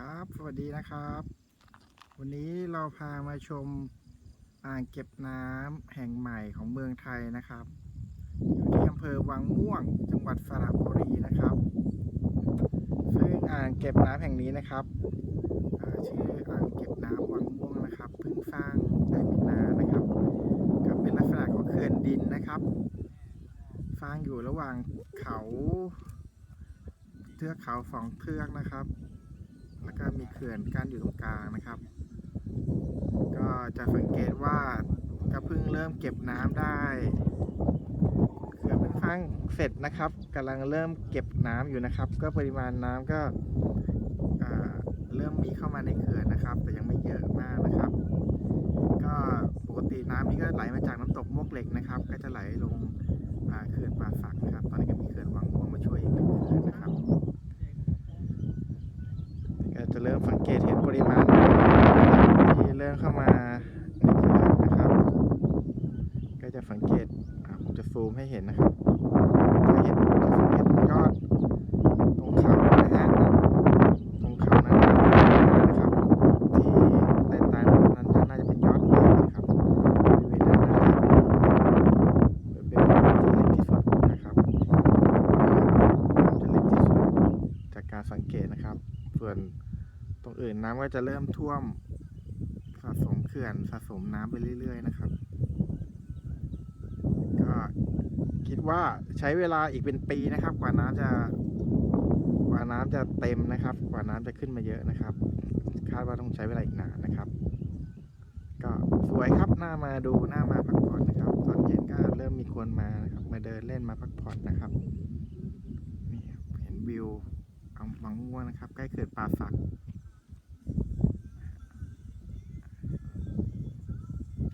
ครับ สวัสดีนะครับ วันนี้เราพามาชมอ่างเก็บน้ำแห่งใหม่ของเมืองไทยนะครับ อยู่ที่อำเภอวังม่วง จังหวัดสระบุรีนะครับ ซึ่งอ่างเก็บน้ำแห่งนี้นะครับชื่ออ่างเก็บน้ำวังม่วงนะครับเพิ่งสร้างได้ไม่นานนะครับก็เป็นลักษณะของเขื่อนดินนะครับสร้างอยู่ระหว่างเขาเทือกเขาสองเทือกนะครับ แล้วก็มีเขื่อนกั้นอยู่ตรงกลางนะครับ ก็จะสังเกตว่าก็เพิ่งเริ่มเก็บน้ำได้เขื่อนเพิ่งสร้างเสร็จนะครับกำลังเริ่มเก็บน้ำอยู่นะครับ ก็ปริมาณน้ำก็เริ่มมีเข้ามาในเขื่อนนะครับ แต่ยังไม่เยอะมากนะครับ ก็ปกติน้ำนี้ก็ไหลมาจากน้ำตกมวกเหล็กนะครับ ก็จะไหลลงเขื่อนป่าสักนะครับ ตอนนี้ก็มีเขื่อนวังม่วงมาช่วยอีกหนึ่งเขื่อนนะครับ ก็ จะเริ่มสังเกตเห็นปริมาณที่เริ่มเข้ามาในเขื่อนนะครับ ก็จะสังเกตผมจะซูมให้เห็นนะครับจะเห็นจะสังเกตตรงยอดตรงเขานะฮะตรงเขานั้นนะครับที่ใต้ตานั้นน่าจะเป็นยอดไม้นะครับบริเวณนั้นน่าจะเป็นบเวณที่เล็กที่สุดนะครับจะเล็กที่สุดจากการสังเกตนะครับส่วน ตรงอื่นน้ำก็จะเริ่มท่วมสะสมเขื่อนสะสมน้ำไปเรื่อย ๆ นะครับ ก็คิดว่าใช้เวลาอีกเป็นปีนะครับ กว่าน้ำจะกว่าน้ำจะเต็มนะครับ กว่าน้ำจะขึ้นมาเยอะนะครับ คาดว่าต้องใช้เวลาอีกนานนะครับ ก็สวยครับหน่ามาดูหน่ามาพักผ่อนนะครับ ตอนเย็นก็เริ่มมีคนมานะครับ มาเดินเล่นมาพักผ่อนนะครับนี่เห็นวิวเอาวังม่วงนะครับ ใกล้เขื่อนป่าสัก